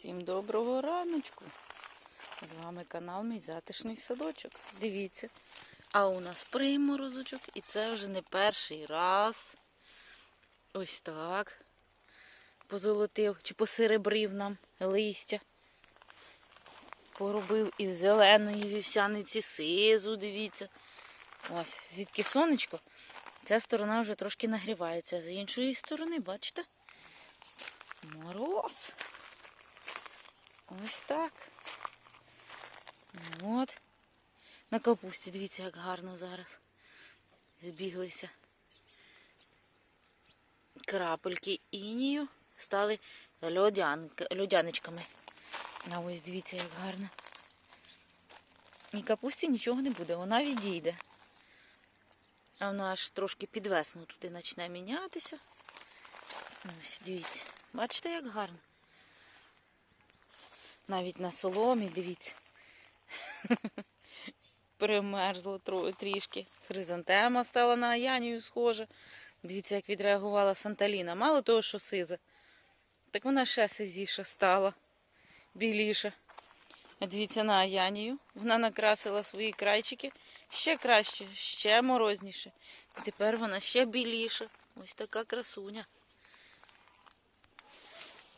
Всім доброго раночку. З вами канал Мій затишний садочок. Дивіться. А у нас приморозочок, і це вже не перший раз. Ось так. Позолотив чи посеребрив нам листя. Поробив із зеленої вівсяниці сизу, дивіться. Ось, звідки сонечко. Ця сторона вже трошки нагрівається. З іншої сторони, бачите? Мороз. Ось так. От. На капусті, дивіться, як гарно зараз. Збіглися. Крапельки інію стали льодянк- льодяничками. А ось дивіться, як гарно. І капусті нічого не буде, вона відійде. А вона аж трошки під весну туди почне мінятися. Ось, дивіться. Бачите, як гарно? Навіть на соломі, дивіться. Примерзло трішки. Хризантема стала на Аянію схожа. Дивіться, як відреагувала Санталіна. Мало того, що сиза. Так вона ще сизіша стала. Біліша. Дивіться на Аянію. Вона накрасила свої крайчики ще краще, ще морозніше. І тепер вона ще біліша. Ось така красуня.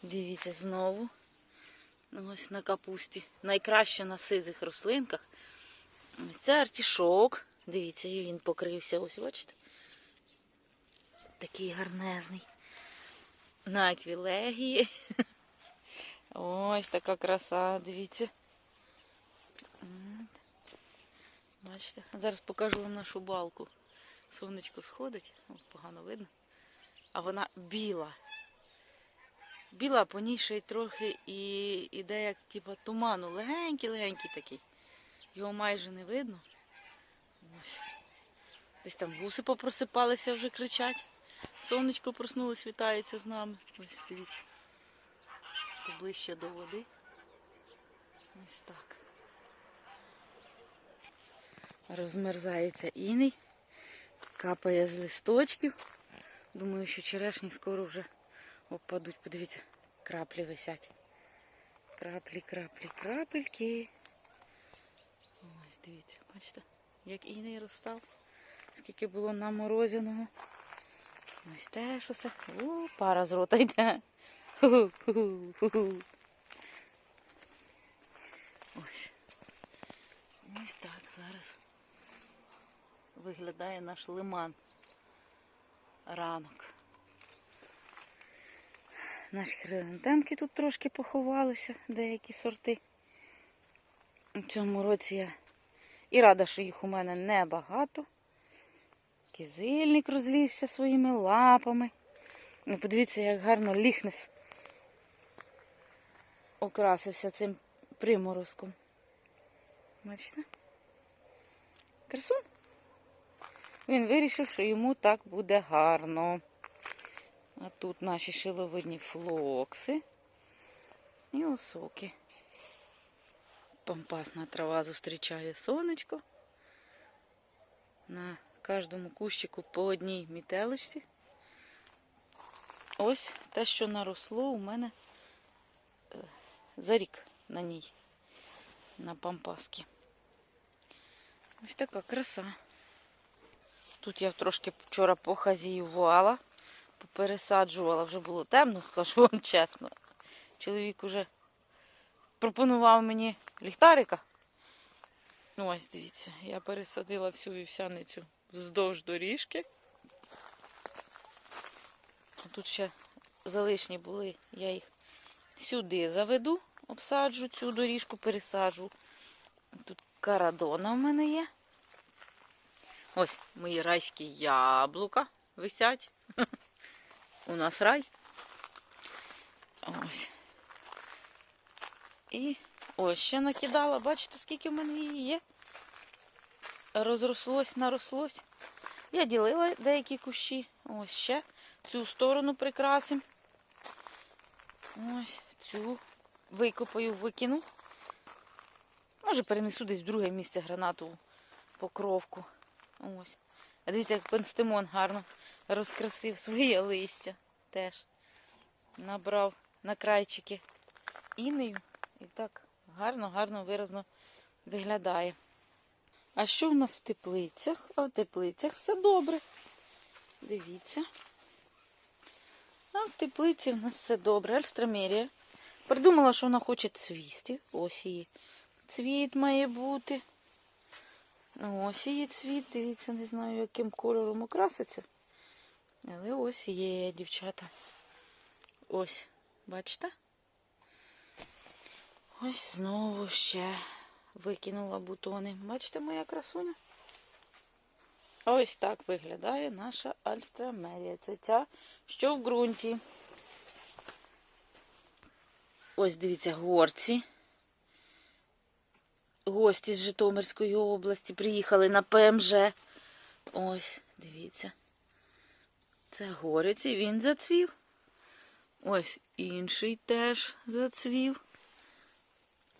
Дивіться знову. Ось на капусті. Найкраще на сизих рослинках. Це артішок. Дивіться, і він покрився. Ось, бачите? Такий гарнезний. На аквілегії. Ось така краса, дивіться. Бачите? Зараз покажу вам нашу балку. Сонечко сходить, погано видно. А вона біла. Біла, по ній ще й трохи і іде як типу, туману. Легенький-легенький такий. Його майже не видно. Ось. Десь там гуси попросипалися, вже кричать. Сонечко проснулось, вітається з нами. Ось дивіться. Поближче до води. Ось так. Розмерзається іней. Капає з листочків. Думаю, що черешні скоро вже опадуть. Подивіться, краплі висять. Краплі, краплі, крапельки. Ось дивіться, бачите, як іней розстав. Скільки було наморозяного. Ось теж усе. О, пара з рота йде. Ось. Ось так зараз виглядає наш лиман. Ранок. Наші хризантемки тут трошки поховалися, деякі сорти. У цьому році я і рада, що їх у мене небагато. Кизильник розлізся своїми лапами. Ну, подивіться, як гарно ліхнес окрасився цим приморозком. Бачите? Красун. Він вирішив, що йому так буде гарно. А тут наші шиловидні флокси і осоки. Пампасна трава зустрічає сонечко. На кожному кущику по одній мітеличці. Ось те, що наросло у мене е, за рік на ній, на пампаски. Ось така краса. Тут я трошки вчора похазіювала, попересаджувала, вже було темно, скажу вам чесно. Чоловік уже пропонував мені ліхтарика. Ну, ось дивіться, я пересадила всю вівсяницю вздовж доріжки. Тут ще залишні були, я їх сюди заведу, обсаджу цю доріжку, пересаджу. Тут карадона в мене є. Ось мої райські яблука висять. У нас рай. Ось. І ось ще накидала. Бачите, скільки в мене її є. Розрослось, нарослось. Я ділила деякі кущі. Ось ще. Цю сторону прикрасим. Ось цю викопаю, викину. Може перенесу десь в друге місце гранатову покровку. Ось. А дивіться, як пенстимон гарно розкрасив своє листя теж. Набрав на крайчики інею. І так гарно, гарно, виразно виглядає. А що в нас в теплицях? А в теплицях все добре. Дивіться. А в теплиці в нас все добре. Альстромерія. Придумала, що вона хоче цвісти. Ось її. Цвіт має бути. Ось її цвіт. Дивіться, не знаю, яким кольором окраситься. Але ось є, дівчата. Ось, бачите? Ось знову ще викинула бутони. Бачите, моя красуня? Ось так виглядає наша альстромерія. Це ця, що в ґрунті. Ось дивіться, горці. Гості з Житомирської області приїхали на ПМЖ. Ось, дивіться. Це горець і він зацвів. Ось інший теж зацвів.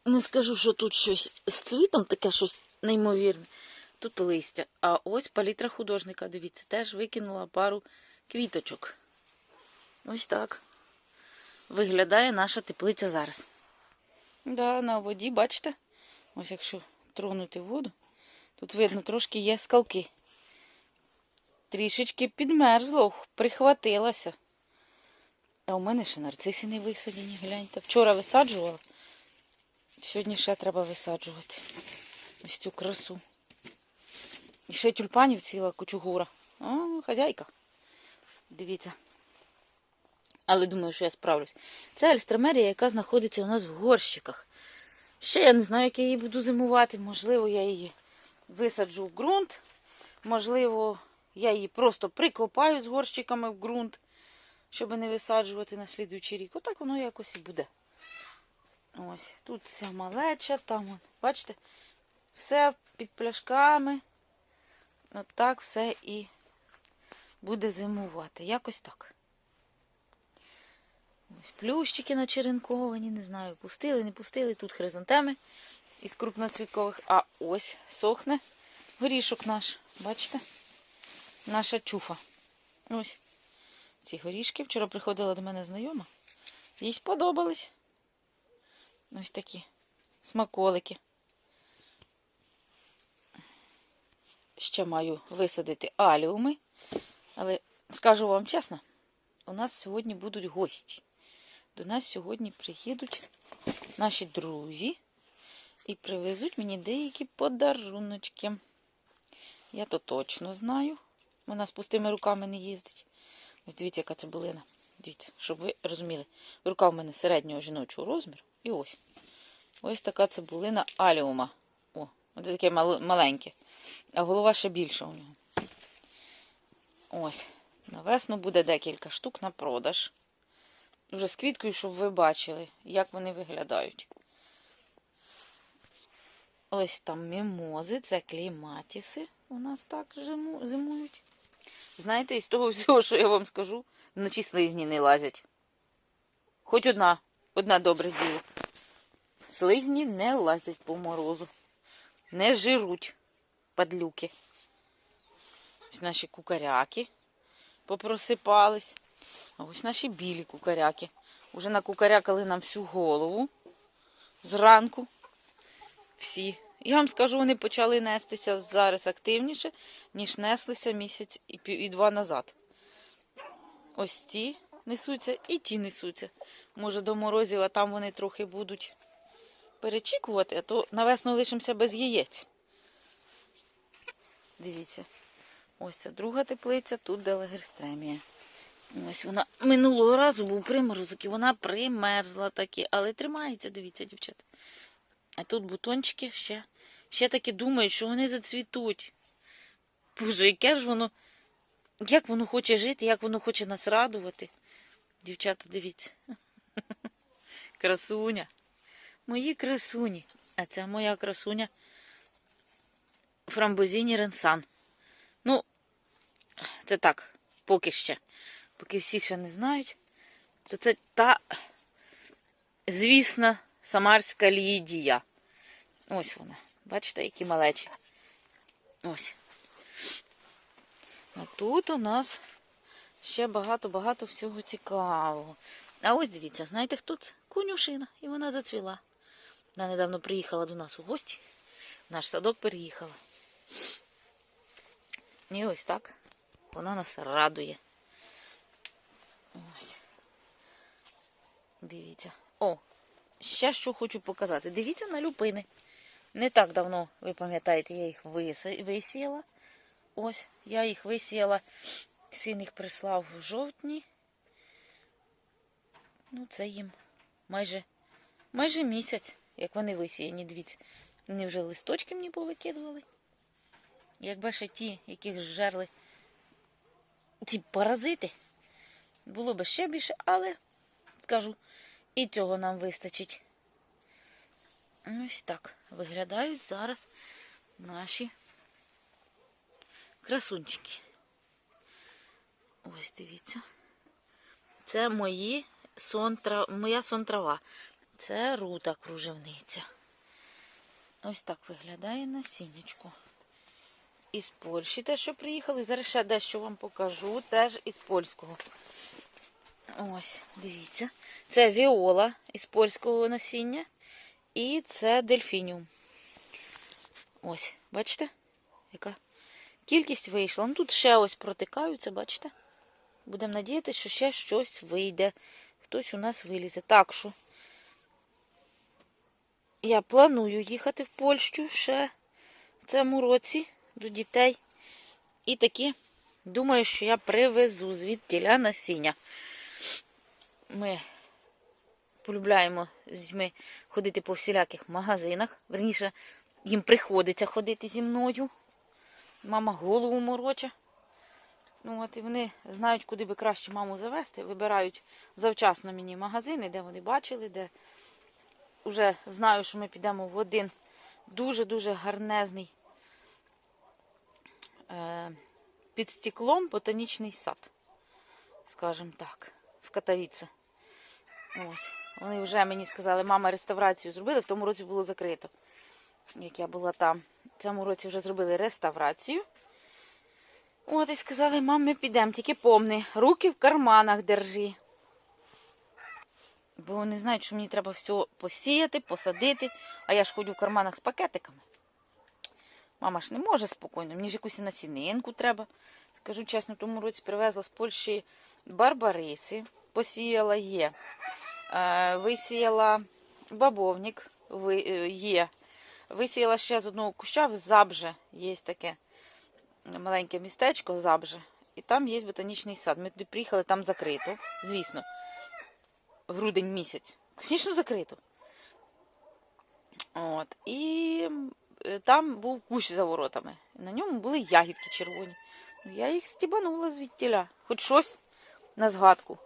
Не скажу, що тут щось з цвітом таке щось неймовірне. Тут листя. А ось палітра художника, дивіться, теж викинула пару квіточок. Ось так виглядає наша теплиця зараз. Да, на воді, бачите? Ось якщо тронути воду, тут видно трошки є скалки. Трішечки підмерзло, прихватилася. А у мене ще нарциси не висаджені, гляньте. Вчора висаджувала. Сьогодні ще треба висаджувати. Ось цю красу. І ще тюльпанів ціла кучугура. О, хазяйка. Дивіться. Але думаю, що я справлюсь. Це альстромерія, яка знаходиться у нас в горщиках. Ще я не знаю, як я її буду зимувати. Можливо, я її висаджу в ґрунт. Можливо, я її просто прикопаю з горщиками в ґрунт, щоб не висаджувати на слідуючий рік. Отак воно якось і буде. Ось, тут вся малеча, там, бачите, все під пляшками. От так все і буде зимувати. Якось так. Ось плющики начеренковані, не знаю, пустили, не пустили. Тут хризантеми із крупноцвіткових. А ось сохне горішок наш. Бачите? Наша чуфа. Ось ці горішки. Вчора приходила до мене знайома. Їй сподобались. Ось такі смаколики. Ще маю висадити аліуми. Але скажу вам чесно, у нас сьогодні будуть гості. До нас сьогодні приїдуть наші друзі і привезуть мені деякі подаруночки. Я то точно знаю. Вона з пустими руками не їздить. Ось дивіться, яка цибулина. Дивіться, щоб ви розуміли. Рука в мене середнього жіночого розміру. І ось. Ось така цибулина аліума. О, ось таке маленьке. А голова ще більша у нього. Ось. На весну буде декілька штук на продаж. Вже з квіткою, щоб ви бачили, як вони виглядають. Ось там мімози, це клейматіси у нас так зимують. Знаєте, із того всього, що я вам скажу, вночі слизні не лазять. Хоч одна, одна добре діло. Слизні не лазять по морозу. Не жируть падлюки. Ось наші кукаряки попросипались. А ось наші білі кукаряки. Уже накукарякали нам всю голову зранку. Всі. Я вам скажу, вони почали нестися зараз активніше, ніж неслися місяць і, два назад. Ось ті несуться і ті несуться. Може, до морозів, а там вони трохи будуть перечікувати, а то навесно лишимося без яєць. Дивіться. Ось ця друга теплиця, тут делегерстремія. Ось вона минулого разу був приморозок і вона примерзла таки, але тримається, дивіться, дівчата. А тут бутончики ще ще таки думають, що вони зацвітуть. Боже, яке ж воно, як воно хоче жити, як воно хоче нас радувати. Дівчата, дивіться. Красуня. Мої красуні. А це моя красуня Фрамбозіні Ренсан. Ну, це так, поки ще. Поки всі ще не знають, то це та, звісна, самарська Лідія. Ось вона. Бачите, які малечі. Ось. А тут у нас ще багато-багато всього цікавого. А ось дивіться, знаєте, хто це? конюшина, і вона зацвіла. Вона недавно приїхала до нас у гості. Наш садок переїхала. І ось так вона нас радує. Ось. Дивіться. О, ще що хочу показати. Дивіться на люпини. Не так давно, ви пам'ятаєте, я їх висіяла. Ось, я їх висіяла. Син їх прислав в жовтні. Ну, це їм майже, майже місяць, як вони висіяні, дивіться. Вони вже листочки мені повикидували. Якби ще ті, яких жерли ці паразити, було б ще більше, але скажу, і цього нам вистачить. Ось так виглядають зараз наші красунчики. Ось дивіться. Це мої сон моя сон трава. Це рута кружевниця. Ось так виглядає насіннячко. Із Польщі те, що приїхали. Зараз ще дещо вам покажу, теж із польського. Ось, дивіться. Це віола із польського насіння. І це дельфініум. Ось, бачите? Яка кількість вийшла. Ну тут ще ось протикаються, бачите? Будемо надіятися, що ще щось вийде. Хтось у нас вилізе. Так що я планую їхати в Польщу ще в цьому році до дітей. І таки думаю, що я привезу звідтіля насіння. Ми полюбляємо з дітьми ходити по всіляких магазинах. Верніше, їм приходиться ходити зі мною. Мама голову мороче. Ну, от і вони знають, куди би краще маму завести. Вибирають завчасно мені магазини, де вони бачили, де вже знаю, що ми підемо в один дуже-дуже гарнезний е, під стеклом ботанічний сад. Скажімо так, в Катавіце. Ось. Вони вже мені сказали, мама реставрацію зробили, в тому році було закрито. Як я була там. В цьому році вже зробили реставрацію. От і сказали, мам, ми підемо, тільки помни, руки в карманах держи. Бо вони знають, що мені треба все посіяти, посадити, а я ж ходю в карманах з пакетиками. Мама ж не може спокійно, мені ж якусь насінинку треба. Скажу чесно, тому році привезла з Польщі барбариси, посіяла є. Е, Висіяла бабовник, е, є. Висіяла ще з одного куща в Забже. Є таке маленьке містечко Забже. І там є ботанічний сад. Ми туди приїхали, там закрито. Звісно, грудень місяць. Звісно, закрито. От. І е, там був кущ за воротами. На ньому були ягідки червоні. Я їх стібанула звідтіля. Хоч щось на згадку.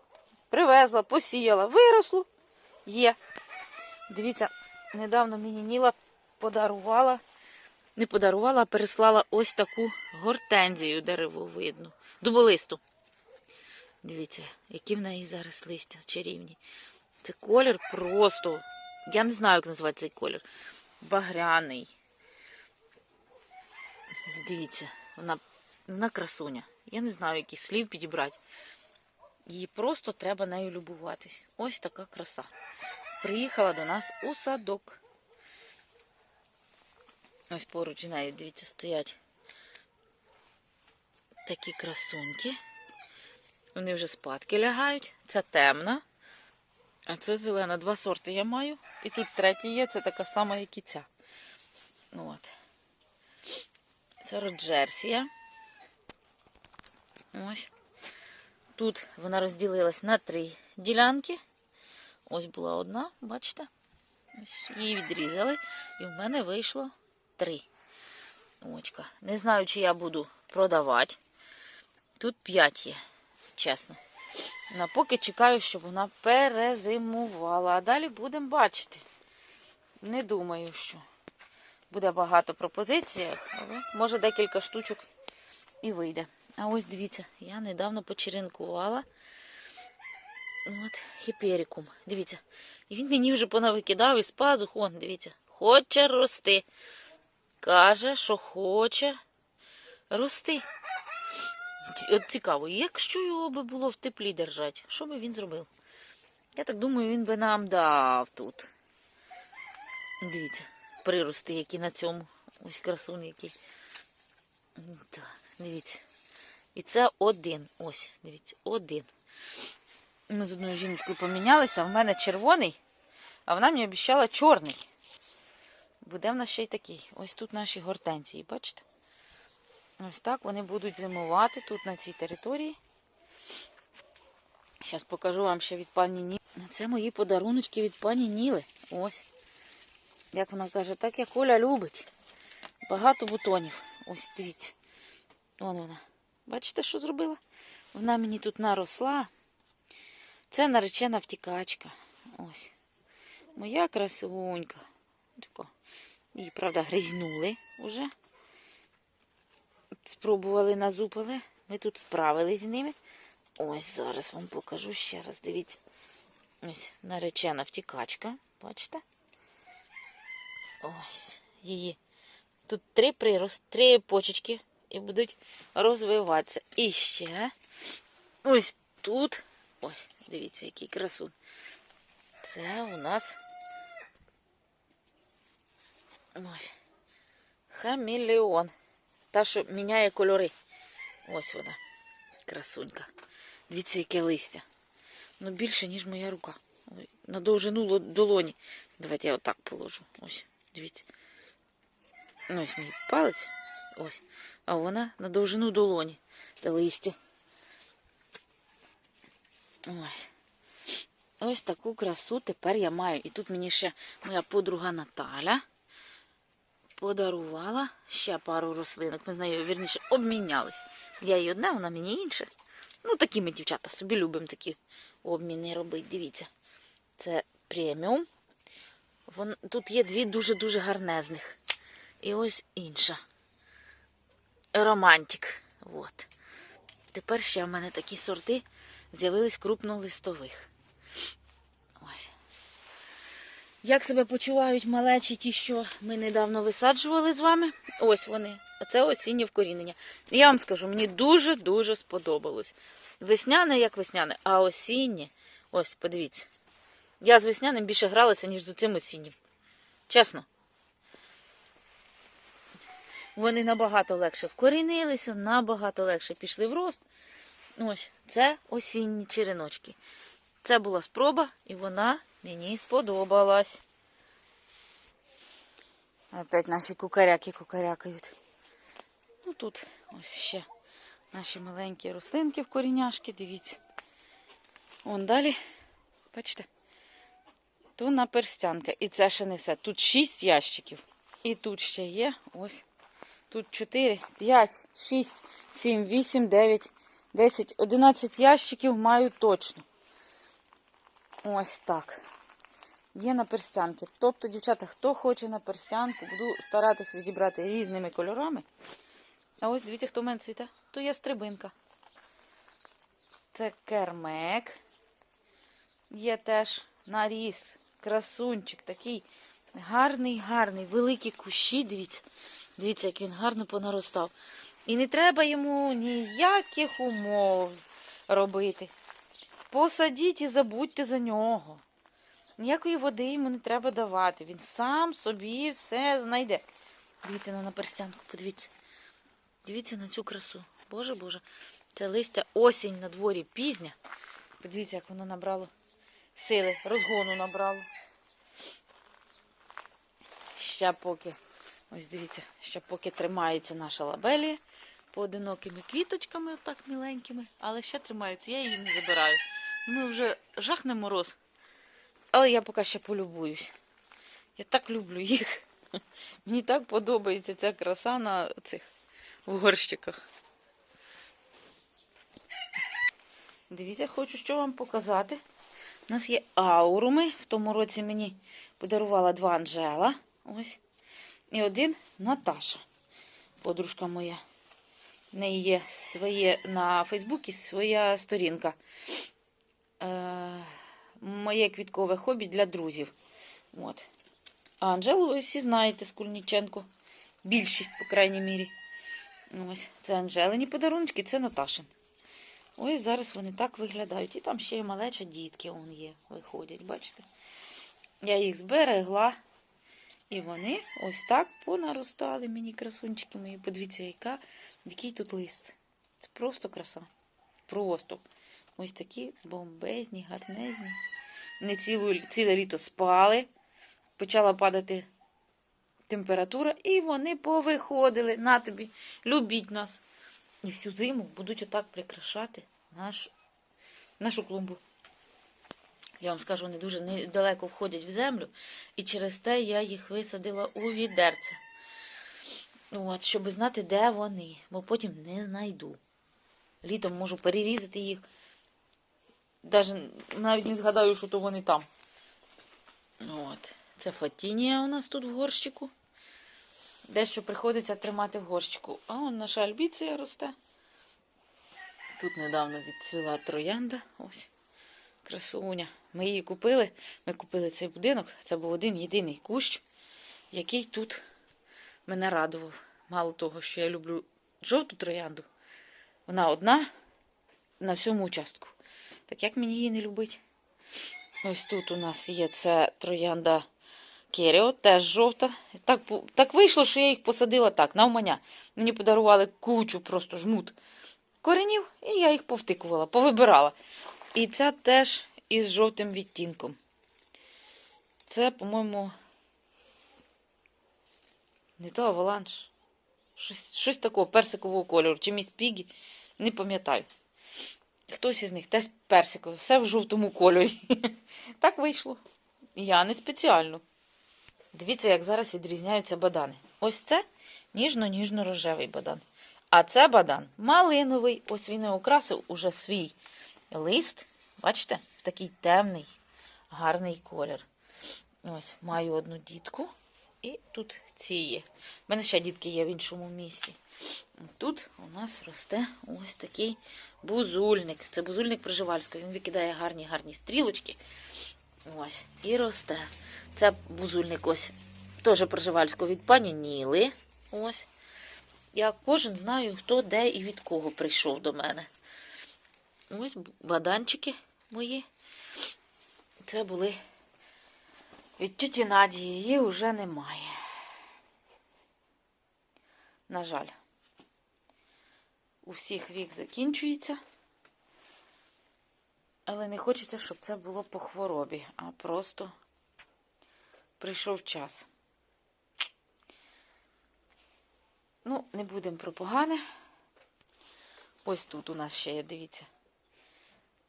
Привезла, посіяла, виросло. Є. Дивіться, недавно мені Ніла подарувала, не подарувала, а переслала ось таку гортензію деревовидну, дуболисту. Дивіться, які в неї зараз листя чарівні. Це колір просто. Я не знаю, як називати цей колір. Багряний. Дивіться, вона, вона красуня. Я не знаю, яких слів підібрати. Її просто треба нею любуватись. Ось така краса. Приїхала до нас у садок. Ось поруч з нею, дивіться, стоять такі красунки. Вони вже спадки лягають. Це темна, а це зелена. Два сорти я маю. І тут третя є, це така сама, як і ця. От. Це Роджерсія. Ось. Тут вона розділилась на три ділянки. Ось була одна, бачите? Ось її відрізали, і в мене вийшло три. Очка. Не знаю, чи я буду продавати. Тут п'ять є, чесно. На поки чекаю, щоб вона перезимувала. А далі будемо бачити. Не думаю, що буде багато пропозицій, але може декілька штучок і вийде. А ось дивіться, я недавно почеренкувала от, хіперікум. Дивіться. І він мені вже понавикидав із пазух. Он, дивіться, хоче рости. Каже, що хоче рости. От цікаво, якщо його би було в теплі держати, що би він зробив? Я так думаю, він би нам дав тут. Дивіться, прирости, які на цьому. Ось красун який. Так, дивіться. І це один. Ось, дивіться, один. Ми з одною жіночкою помінялися, в мене червоний, а вона мені обіцяла чорний. Буде в нас ще й такий. Ось тут наші гортензії, бачите? Ось так вони будуть зимувати тут на цій території. Зараз покажу вам ще від пані Ніли. Це мої подаруночки від пані Ніли. Ось. Як вона каже, так як Оля любить. Багато бутонів. Ось дивіться. Вон вона. Бачите, що зробила? Вона мені тут наросла. Це наречена втікачка. Ось. Моя красунька. Її, правда, гризнули вже. Спробували назупили. Ми тут справились з ними. Ось зараз вам покажу ще раз. Дивіться. Ось наречена втікачка. Бачите? Ось її. Тут три прирост, три почечки і будуть розвиватися. І ще ось тут. Ось, дивіться, який красун. Це у нас ось хамелеон. Та, що міняє кольори. Ось вона. Красунька. Дивіться, яке листя. Ну, більше, ніж моя рука. Ой, на довжину долоні. Давайте я отак положу. Ось, дивіться. Ось мій палець. Ось. А вона на довжину долоні. Та листя. Ось. Ось таку красу тепер я маю. І тут мені ще моя подруга Наталя подарувала ще пару рослинок. Ми з нею, вірніше, обмінялись. Я їй одна, вона мені інша. Ну, такі ми, дівчата, собі любимо такі обміни робити. Дивіться. Це преміум. Вон, тут є дві дуже-дуже гарнезних. І ось інша. Романтик. От. Тепер ще в мене такі сорти з'явились крупнолистових. Ось. Як себе почувають малечі ті, що ми недавно висаджували з вами? Ось вони. Оце осіннє вкорінення. І Я вам скажу, мені дуже-дуже сподобалось. Весняне, як весняне, а осіннє. Ось, подивіться. Я з весняним більше гралася, ніж з цим осіннім. Чесно. Вони набагато легше вкорінилися, набагато легше пішли в рост. Ось, це осінні череночки. Це була спроба, і вона мені сподобалась. Опять наші кукаряки кукарякають. Ну тут ось ще наші маленькі рослинки в коріняшки, дивіться. Вон далі, бачите, то наперстянка. І це ще не все. Тут 6 ящиків. І тут ще є ось. Тут 4, 5, 6, 7, 8, 9, 10, 11 ящиків маю точно. Ось так. Є на перстянки. Тобто, дівчата, хто хоче на перстянку, буду старатись відібрати різними кольорами. А ось дивіться, хто в мене цвіте. То є стрибинка. Це кермек. Є теж наріс, красунчик, такий гарний, гарний, великі кущі. Дивіться, дивіться, як він гарно понаростав. І не треба йому ніяких умов робити. Посадіть і забудьте за нього. Ніякої води йому не треба давати. Він сам собі все знайде. Дивіться на наперстянку, подивіться. Дивіться на цю красу. Боже Боже. Це листя осінь на дворі пізня. Подивіться, як воно набрало сили, розгону набрало. Ще поки, ось дивіться, ще поки тримається наша лабелія поодинокими квіточками, отак міленькими, але ще тримається, я її не забираю. Ми вже жахне мороз. Але я поки ще полюбуюсь. Я так люблю їх. Мені так подобається ця краса на цих горщиках. Дивіться, хочу що вам показати. У нас є ауруми. В тому році мені подарувала два Анжела. Ось. І один Наташа, подружка моя. В неї є своє на Фейсбуці своя сторінка. Е, моє квіткове хобі для друзів. От. А Анжелу ви всі знаєте Скульніченко. Більшість, по крайній мірі. Ось, це Анжелині подарунки, це Наташин. Ось зараз вони так виглядають. І там ще й малеча дітки он є, виходять, бачите? Я їх зберегла. І вони ось так понаростали мені красунчики мої. Подивіться, яка, який тут лист. Це просто краса. Просто. Ось такі бомбезні, гарнезні. Не цілу, ціле літо спали. Почала падати температура, і вони повиходили. На тобі, любіть нас. І всю зиму будуть отак прикрашати наш, нашу клумбу. Я вам скажу, вони дуже недалеко входять в землю, і через те я їх висадила у відерце. От, щоб знати, де вони, бо потім не знайду. Літом можу перерізати їх. Даже навіть не згадаю, що то вони там. От. Це фатінія у нас тут в горщику. Дещо приходиться тримати в горщику. А он наша альбіція росте. Тут недавно відцвіла троянда. Ось. Красуня. Ми її купили. Ми купили цей будинок. Це був один єдиний кущ, який тут мене радував. Мало того, що я люблю жовту троянду. Вона одна на всьому участку. Так як мені її не любить? Ось тут у нас є це троянда Керіо, теж жовта. Так, так вийшло, що я їх посадила так, навмання. Мені подарували кучу, просто жмут коренів, і я їх повтикувала, повибирала. І ця теж із жовтим відтінком. Це, по-моєму, не то аваланж. Щось, щось такого персикового кольору. Чи міс пігі, не пам'ятаю. Хтось із них теж персиковий, все в жовтому кольорі. Так вийшло. Я не спеціально. Дивіться, як зараз відрізняються бадани. Ось це ніжно-ніжно-рожевий бадан. А це бадан малиновий. Ось він і окрасив уже свій лист. Бачите? в Такий темний, гарний колір. Ось, маю одну дітку. І тут ці є. У мене ще дітки є в іншому місці. Тут у нас росте ось такий бузульник. Це бузульник Приживальського. Він викидає гарні гарні стрілочки. Ось, і росте. Це бузульник ось теж Приживальського від пані Ніли. Ось. Я кожен знаю, хто де і від кого прийшов до мене. Ось баданчики мої. Це були від тіті Надії. Її вже немає. На жаль, у всіх вік закінчується. Але не хочеться, щоб це було по хворобі, а просто прийшов час. Ну, не будемо про погане. Ось тут у нас ще є, дивіться.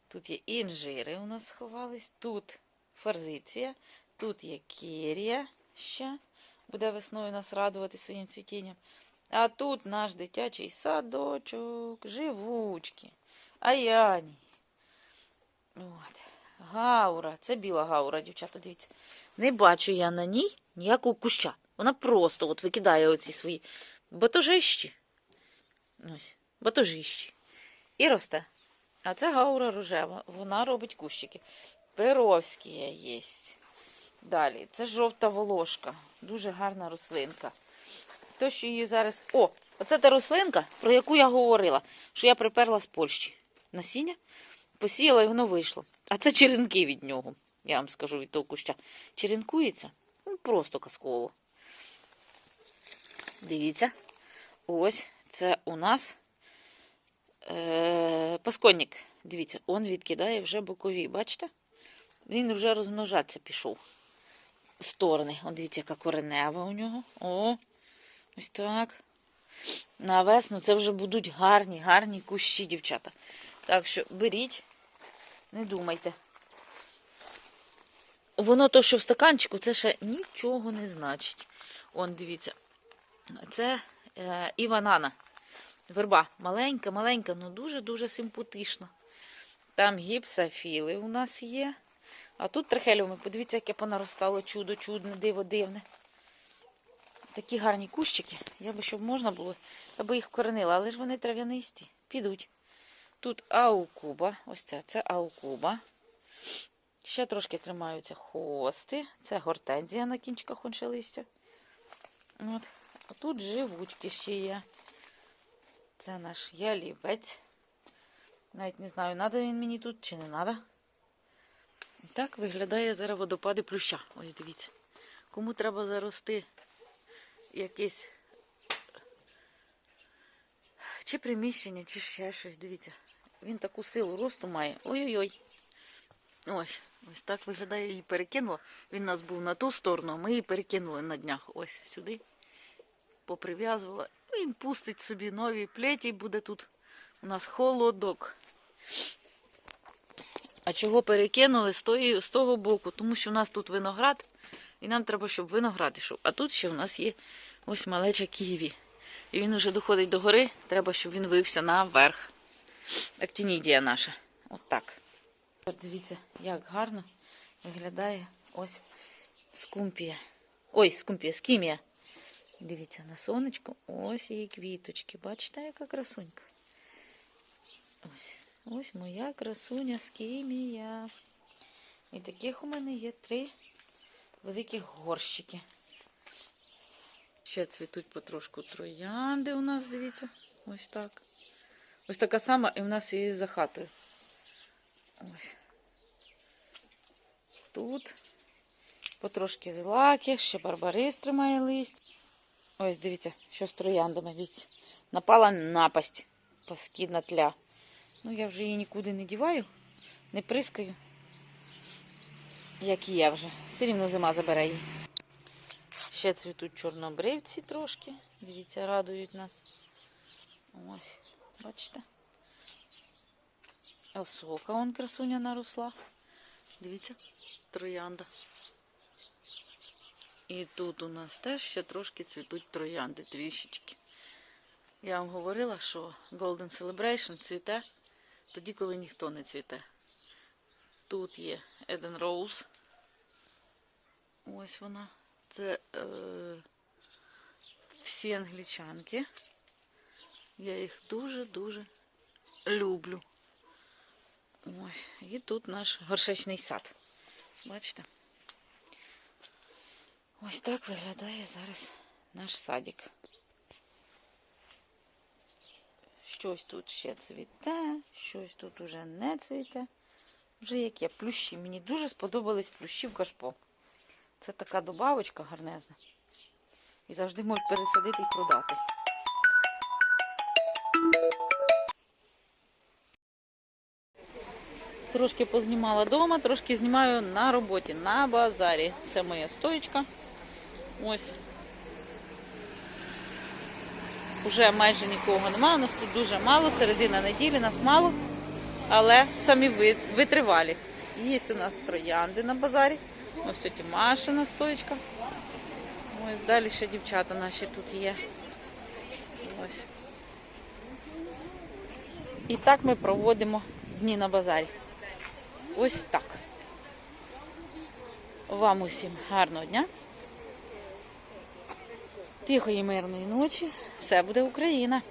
Тут є інжири у нас сховались, тут форзиція, тут є кірія ще. Буде весною нас радувати своїм цвітінням. А тут наш дитячий садочок, живучки, аяні. От. Гаура. Це біла гаура, дівчата, дивіться. Не бачу я на ній ніякого куща. Вона просто от викидає оці свої батожищі. Ось, батожищі. І росте. А це гаура рожева. Вона робить кущики. Перовські є. Далі, це жовта волошка. Дуже гарна рослинка. То, що її зараз. О, оце та рослинка, про яку я говорила, що я приперла з Польщі. Насіння посіяла і воно вийшло. А це черенки від нього, я вам скажу від того куща. Черенкується? Ну, просто казково. Дивіться, ось це у нас пасконник. Дивіться, он відкидає вже бокові. Бачите? Він вже розмножатися пішов. Сторони. Он дивіться, яка коренева у нього. О, ось так. На весну це вже будуть гарні, гарні кущі, дівчата. Так що беріть, не думайте. Воно то, що в стаканчику, це ще нічого не значить. Он, дивіться, це е, Іванана. Верба маленька, маленька, але дуже-дуже симпатична. Там гіпсофіли у нас є. А тут трахеліуми. Подивіться, яке понаростало чудо, чудне, диво дивне. Такі гарні кущики. Я би, щоб можна було, я би їх вкоренила, але ж вони трав'янисті. Підуть. Тут аукуба. Ось це, це аукуба. Ще трошки тримаються хости. Це гортензія на кінчиках листя. От. А тут живучки ще є. Це наш ялівець. Навіть не знаю, треба він мені тут чи не треба. Так виглядає зараз водопади плюща. Ось дивіться. Кому треба зарости якесь чи приміщення, чи ще щось, дивіться. Він таку силу росту має. Ой-ой-ой. Ось, ось так виглядає, її перекинула. Він нас був на ту сторону, а ми її перекинули на днях. Ось сюди. Поприв'язувала. Він пустить собі нові плеті, буде тут у нас холодок. А чого перекинули з, тої, з того боку? Тому що у нас тут виноград, і нам треба, щоб виноград ішов. А тут ще у нас є ось малеча Києві. І він вже доходить до гори, треба, щоб він вився наверх. Актінідія наша. От так. Дивіться, як гарно виглядає ось скумпія. Ой, скумпія, скімія. Дивіться, на сонечку ось її квіточки. Бачите, яка красунька. Ось, ось моя красуня скімія. І таких у мене є три великих горщики. Ще цвітуть потрошку троянди у нас, дивіться. Ось так. Ось така сама, і в нас і за хатою. Ось. Тут потрошки злаки, ще барбарис тримає лист. Ось дивіться, що з трояндами. Дивіться. Напала напасть. Паскідна тля. Ну, я вже її нікуди не діваю, не прискаю. Як і я вже. Все рівно зима забере її. Ще цвітуть чорнобривці трошки. Дивіться, радують нас. Ось, бачите? Осока он красуня наросла. Дивіться, троянда. І тут у нас теж ще трошки цвітуть троянди трішечки. Я вам говорила, що Golden Celebration цвіте тоді, коли ніхто не цвіте. Тут є Eden Rose. Ось вона. Це е, всі англічанки. Я їх дуже-дуже люблю. Ось. І тут наш горшечний сад. Бачите? Ось так виглядає зараз наш садик. Щось тут ще цвіте, щось тут уже не цвіте. Вже як є плющі. Мені дуже сподобались плющі в кашпо. Це така добавочка гарнезна. І завжди можуть пересадити і продати. Трошки познімала вдома, трошки знімаю на роботі, на базарі. Це моя стоечка. Ось. Уже майже нікого немає. У нас тут дуже мало, середина неділі, нас мало, але самі витривалі. Є у нас троянди на базарі. Ось тіті Машина стоечка. Ось далі ще дівчата наші тут є. Ось. І так ми проводимо дні на базарі. Ось так. Вам усім гарного дня. Тихої мирної ночі. Все буде Україна.